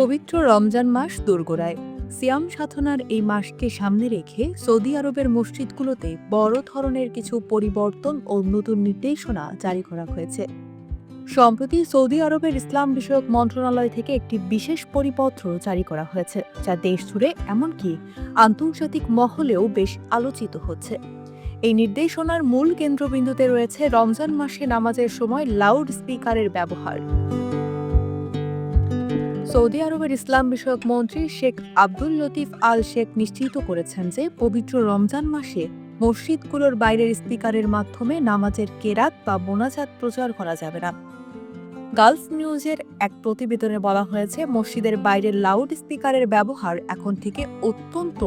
রমজান মাস দোরগোড়ায়। সিয়াম সাধনার এই মাসকে সামনে রেখে সৌদি আরবের মসজিদগুলোতে বড় ধরনের কিছু পরিবর্তন ও নতুন নির্দেশনা জারি করা হয়েছে। সম্প্রতি সৌদি আরবের ইসলাম বিষয়ক মন্ত্রণালয় থেকে একটি বিশেষ পরিপত্র জারি করা হয়েছে, যা দেশ জুড়ে এমনকি আন্তর্জাতিক মহলেও বেশ আলোচিত হচ্ছে। এই নির্দেশনার মূল কেন্দ্রবিন্দুতে রয়েছে রমজান মাসে নামাজের সময় লাউড স্পিকারের ব্যবহার। সৌদি আরবের ইসলাম বিষয়ক মন্ত্রী শেখ আব্দুল লতিফ আল শেখ নিশ্চিত করেছেন যে পবিত্র রমজান মাসে মসজিদগুলোর বাইরের স্পিকারের মাধ্যমে নামাজের কেরাত বা বোনাজাত প্রচার করা যাবে না। গালফ নিউজের এক প্রতিবেদনে বলা হয়েছে, মসজিদের বাইরের লাউড স্পিকারের ব্যবহার এখন থেকে অত্যন্ত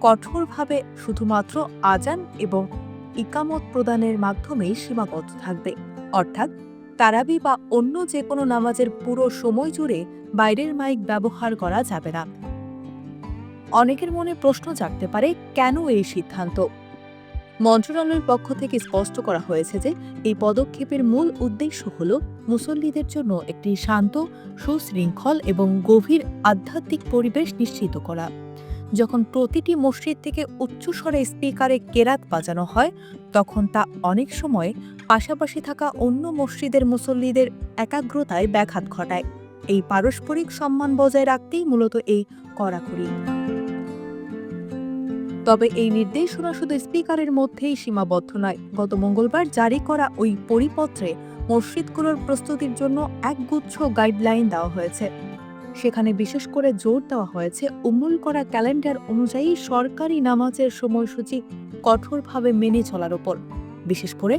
কঠোরভাবে শুধুমাত্র আজান এবং ইকামত প্রদানের মাধ্যমেই সীমাবদ্ধ থাকবে। অর্থাৎ তারাবি বা অন্য যে কোনো নামাজের পুরো সময় জুড়ে বাইরের মাইক ব্যবহার করা যাবে না। অনেকের মনে প্রশ্ন জাগতে পারে, কেন এই সিদ্ধান্ত? মন্ত্রণালয়ের পক্ষ থেকে স্পষ্ট করা হয়েছে যে, এই পদক্ষেপের মূল উদ্দেশ্য হল মুসল্লিদের জন্য একটি শান্ত, সুশৃঙ্খল এবং গভীর আধ্যাত্মিক পরিবেশ নিশ্চিত করা। যখন প্রতিটি মসজিদ থেকে উচ্চস্বরে স্পিকারে কেরাত বাজানো হয়, তখন তা অনেক সময় পাশাপাশি থাকা অন্য মসজিদের মুসল্লিদের একাগ্রতায় ব্যাঘাত ঘটায়। এই পারস্পরিক সম্মান বজায় রাখতেই মূলত এই কড়াকড়ি। তবে এই নির্দেশনা শুধু স্পিকারের মধ্যেই সীমাবদ্ধ নয়, গত মঙ্গলবার জারি করা ওই পরিপত্রে মসজিদগুলোর প্রস্তুতির জন্য একগুচ্ছ গাইডলাইন দেওয়া হয়েছে। সেখানে বিশেষ করে জোর দেওয়া হয়েছে, উমুল করা ক্যালেন্ডার অনুযায়ী সরকারি নামাজের সময়সূচি কঠোরভাবে মেনে চলার ওপর। বিশেষ করে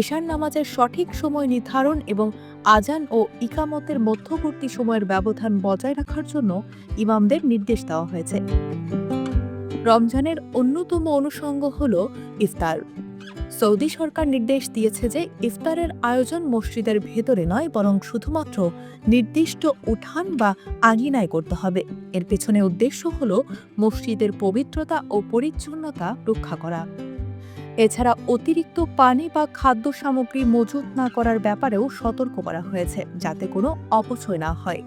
এশার নামাজের সঠিক সময় নির্ধারণ এবং আজান ও ইকামতের মধ্যবর্তী সময়ের ব্যবধান বজায় রাখার জন্য ইমামদের নির্দেশ দেওয়া হয়েছে। রমজানের অন্যতম অনুষঙ্গ হল ইফতার। সৌদি সরকার নির্দেশ দিয়েছে যে ইফতারের আয়োজন মসজিদের ভেতরে নয়, বরং শুধুমাত্র নির্দিষ্ট উঠান বা আঙিনায় করতে হবে। এর পেছনে উদ্দেশ্য হল মসজিদের পবিত্রতা ও পরিচ্ছন্নতা রক্ষা করা। এছাড়া অতিরিক্ত পানি বা খাদ্য সামগ্রী মজুত না করার ব্যাপারেও সতর্ক করা হয়েছে, যাতে কোনো অপচয় না হয়।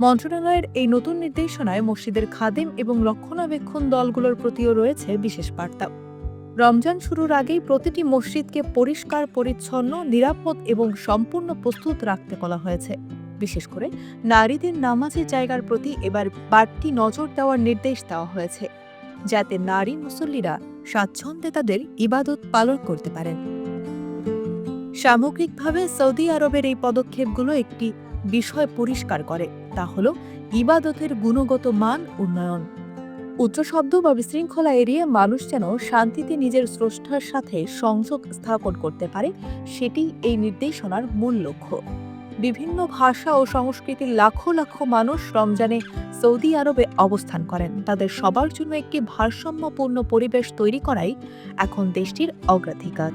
মন্ত্রণালয়ের এই নতুন নির্দেশনায় মসজিদের খাদেম এবং রক্ষণাবেক্ষণ দলগুলোর প্রতিও রয়েছে বিশেষ বার্তা। রমজান শুরুর আগেই প্রতিটি মসজিদকে পরিষ্কার, পরিচ্ছন্ন, নিরাপদ এবং সম্পূর্ণ প্রস্তুত রাখতে বলা হয়েছে। বিশেষ করে নারীদের নামাজের জায়গার প্রতি এবার বাড়তি নজর দেওয়ার নির্দেশ দেওয়া হয়েছে। যাতে নারী মুসল্লিরা স্বাচ্ছন্দ্যে তাদের ইবাদত পালন করতে পারেন। সামগ্রিকভাবে সৌদি আরবের এই পদক্ষেপগুলো একটি বিষয় পরিষ্কার করে, তা হল ইবাদতের গুণগত মান উন্নয়ন। উচ্চ শব্দ বা বিশৃঙ্খলা এড়িয়ে মানুষ যেন শান্তিতে নিজের স্রষ্টার সাথে সংযোগ স্থাপন করতে পারে সেটি এই নির্দেশনার মূল লক্ষ্য। বিভিন্ন ভাষা ও সংস্কৃতির লাখো লাখো মানুষ রমজানে সৌদি আরবে অবস্থান করেন। তাদের সবার জন্য একটি ভারসাম্যপূর্ণ পরিবেশ তৈরি করাই এখন দেশটির অগ্রাধিকার।